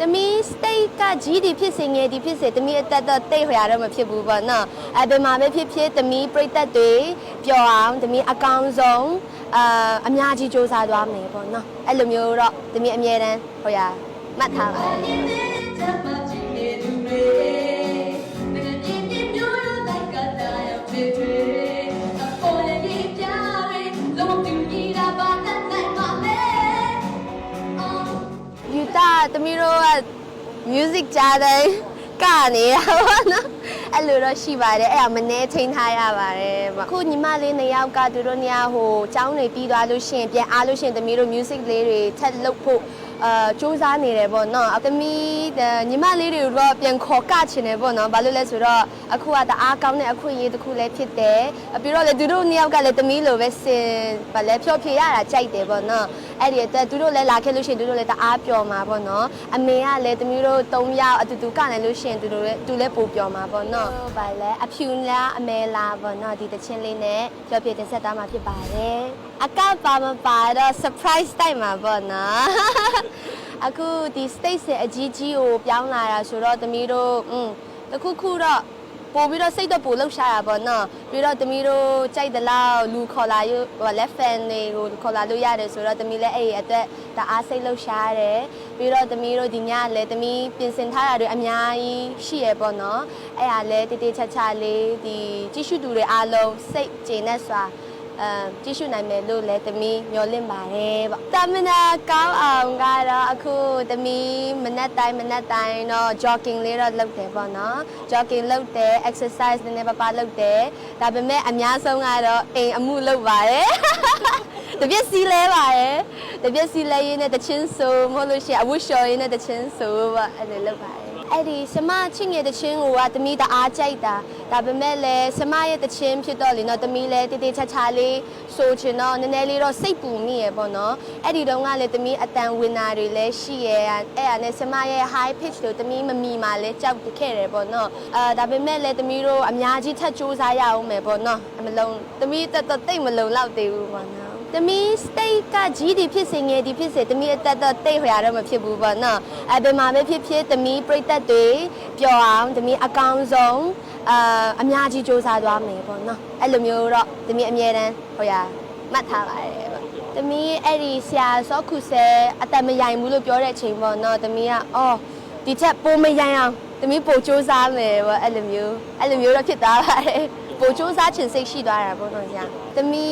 တမီ state ကကြီးဒီဖြစ်စေငယ်ဒီဖြစ်စေတမီအသက်တော့တိတ်ဟွာတော့မဖြစ်ဘူးပေါ့နော်အဲဘယ်မှာပဲဖြစ်ဖြစ်တမီပြိသက်တွေပျော်အောင်တမီအကောင်းဆုံးအာအများကြီးစူးစမ်းသွားမယ်ပေါ့နော်အဲ့လိုမျိုးတော့တမီအမြဲတမ်းဟိုရမှတ်ထားပါ တယ်ယူတာတမီတို့က music ကြားတယ်ကနေရပါတော့အဲ့လိုတော့ရှိပါတယ်အဲ့ဒါမနေချိန်ထားရပါတယ်ပေါ့ခုညီမလေးနှစ်ယောက်ကသူတို့ညဟိုចောင်းတွေပြီးသွားလို့ရှိရင်ပြန်အားလို့ရှိရင်တမီတို့ music လေးတွေထပ်လုပ်ဖို့အာစူးစမ်းနေတယ်ပေါ့နော်တမီညီမလေးတွေတော့ပြန်ခေါ်ကချင်တယ်ပေါ့နော်ဘာလို့လဲဆိုတော့အခုကတအားကောင်းတဲ့အခွင့်အရေးတစ်ခုလည်းဖြစ်တယ်ပြီးတော့လေသူတို့နှစ်ယောက်ကလည်းတမီလိုပဲစင်ဘာလဲဖြောဖြေရတာကြိုက်တယ်ပေါ့နော် အဲ့ဒီအတွက်သူတို့လည်းလာခဲ့လို့ရှိရင်သူတို့လည်းတအားပျော်မှာပေါ့နော်အမေကလည်းတမီတို့၃ယောက်အတူတူကလည်းလို့ရှိရင်သူတို့လည်းသူလည်းပိုပျော်မှာပေါ့နော်ဘာလဲအဖြူလားအမဲလားပေါ့နော်ဒီတချင်းလေးနဲ့ဖြောဖြေတင်ဆက်သွားမှာဖြစ်ပါတယ်အကပါမပါတော့ surprise တိုက်မှာပေါ့နော်အခုဒီ state ရဲ့အကြီးကြီးကိုပြောင်းလာတာဆိုတော့သမီးတို့อืมတခုခုတော့ ပို့ပြီးတော့စိတ်တော့ပို့လှုပ်ရှားတာပေါ့နော်ပြီးတော့သမီးတို့ကြိုက်သလောက်လူခေါ်လာရဟိုလက် fan တွေကိုခေါ်လာလို့ရတယ်ဆိုတော့သမီးလည်းအဲ့ဒီအတွက်တအားစိတ်လှုပ်ရှားတယ်ပြီးတော့သမီးတို့ဒီညလည်းသမီးပြင်ဆင်ထားတာတွေအများကြီးရှိရပေါ့နော်အဲ့ဒါလည်းတေးတေးချာချာလေးဒီကြည့်ရှုသူတွေအားလုံးစိတ်ကျေနပ်စွာ အဲကြည့်ရှုနိုင်မယ်လို့လည်းသမီးမျှော်လင့်ပါတယ်ပေါ့။တမနာကောင်းအောင်ကတော့အခုသမီးမနက်တိုင်းမနက်တိုင်းတော့ jogging လေးတော့လုပ်တယ်ပေါ့နော်။ jogging လုပ်တယ် exercise နည်းနည်းပါးပါးလုပ်တယ်။ဒါပေမဲ့အများဆုံးကတော့အိမ်အမှုလုပ်ပါတယ်။တပြက်စီလဲပါတယ်။တပြက်စီလဲရင်းနဲ့တချင်းဆိုမဟုတ်လို့ရှိရင်အဝတ်လျှော်ရင်းနဲ့တချင်းဆိုပေါ့အဲ့လိုလုပ်ပါတယ်။ အဲ့ဒီစမချင်းငယ်တချင်းကိုကတမီးတအားကြိုက်တာဒါပေမဲ့လည်းစမရဲ့တချင်းဖြစ်တော့လေနော်တမီးလည်းတေးတေးချာချာလေးဆိုချင်တော့နည်းနည်းလေးတော့စိတ်ပူမိရပေါ့နော်အဲ့ဒီတော့ကလည်းတမီးအတန်ဝင်နာတွေလည်းရှိရအဲ့ဒါနဲ့စမရဲ့ high pitch လို့တမီးမမီမှာလည်းကြောက်ခဲ့တယ်ပေါ့နော်အာဒါပေမဲ့လည်းတမီးတို့အများကြီးထပ်စူးစမ်းရအောင်မယ်ပေါ့နော်အမလုံးတမီးတက်တော့တိတ်မလုံလောက်သေးဘူးပေါ့နော် တမီ state ကကြီးဒီဖြစ်စေငယ်ဒီဖြစ်စေတမီအသက်တော့တိတ်ဟွာတော့မဖြစ်ဘူးပေါ့နော်အဲဘယ်မှာပဲဖြစ်ဖြစ်တမီပြိသက်တွေပျော်အောင်တမီအကောင်းဆုံးအာအများကြီးစူးစမ်းသွားမယ်ပေါ့နော်အဲ့လိုမျိုးတော့တမီအမြဲတမ်းဟိုရမှတ်ထားပါတယ်ပေါ့တမီအဲ့ဒီဆရာစောခုဆဲအသက်မယိုင်ဘူးလို့ပြောတဲ့အချိန်ပေါ့နော်တမီကအော်ဒီချက်ပိုမယိုင်အောင်တမီပိုစူးစမ်းမယ်ပေါ့အဲ့လိုမျိုးအဲ့လိုမျိုးတော့ဖြစ်သွားပါတယ်ပိုစူးစမ်းချင်စိတ်ရှိသွားတာပေါ့နော်ကြာတမီ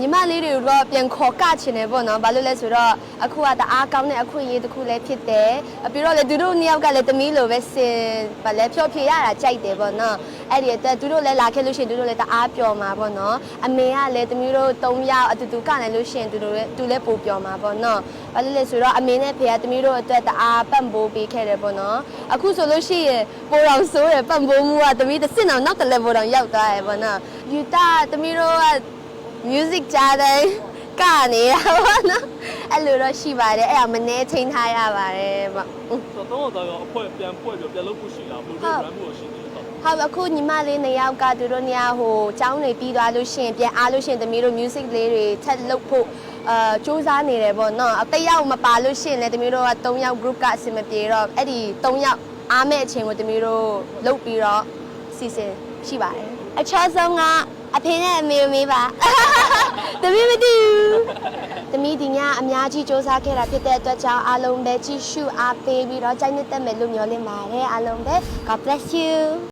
ညီမလေးတွေတော့ပြန်ခေါ်ကချင်တယ်ပေါ့နော်ဘာလို့လဲဆိုတော့အခုကတအားကောင်းတဲ့အခွင့်အရေးတစ်ခုလည်းဖြစ်တယ်ပြီးတော့လေသူတို့နှစ်ယောက်ကလည်းတမီလိုပဲစင်ဘာလဲဖြောဖြေရတာကြိုက်တယ်ပေါ့နော်အဲ့ဒီအတွက်သူတို့လည်းလာခဲ့လို့ရှိရင်သူတို့လည်းတအားပျော်မှာပေါ့နော်အမေကလည်းတမီတို့၃ယောက်အတူတူကနိုင်လို့ရှိရင်သူတို့လည်းသူလည်းပိုပျော်မှာပေါ့နော်ဘာလို့လဲဆိုတော့အမေနဲ့ဖေကတမီတို့အတွက်တအားပံ့ပိုးပေးခဲ့တယ်ပေါ့နော်အခုဆိုလို့ရှိရင်ပိုတော်ဆိုးတယ်ပံ့ပိုးမှုကတမီတစ်စင်အောင်နောက်တစ် level တောင်ရောက်သွားတယ်ပေါ့နော်ယူတာတမီတို့က music ကြားတယ်ကနေရပါတော့အဲ့လိုတော့ရှိပါတယ်အဲ့ဒါမနေချိန်ထားရပါတယ်ပေါ့ဆိုတော့တော့တော့အဖွဲပြန်ဖွဲပြီးပြန်လုပ်ဖို့ရှိလားဘယ်လို run ဖို့ရှိနေလဲတော့ဟုတ်အခုညီမလေးနှစ်ယောက်ကသူတို့ညဟိုចောင်းတွေပြီးသွားလို့ရှိရင်ပြန်အားလို့ရှိရင်သမီးတို့ music လေးတွေထပ်လုပ်ဖို့အာစူးစမ်းနေတယ်ပေါ့နော်အတစ်ယောက်မပါလို့ရှိရင်လည်းသမီးတို့က3ယောက် group ကအဆင်မပြေတော့အဲ့ဒီ3ယောက်အားမဲ့အချိန်ကိုသမီးတို့လုပ်ပြီးတော့စီစဉ်ရှိပါတယ်အချောဆုံးက အဖေနဲ့အမေကိုမေးပါသမီးမသိဘူးသမီးဒီညအများကြီးစူးစမ်းခဲ့တာဖြစ်တဲ့အတွက်ကြောင့်အားလုံးပဲကြည့်ရှုအားပေးပြီးတော့ကြိုက်နှစ်သက်မယ်လို့မျှော်လင့်ပါတယ်အားလုံးပဲ God bless you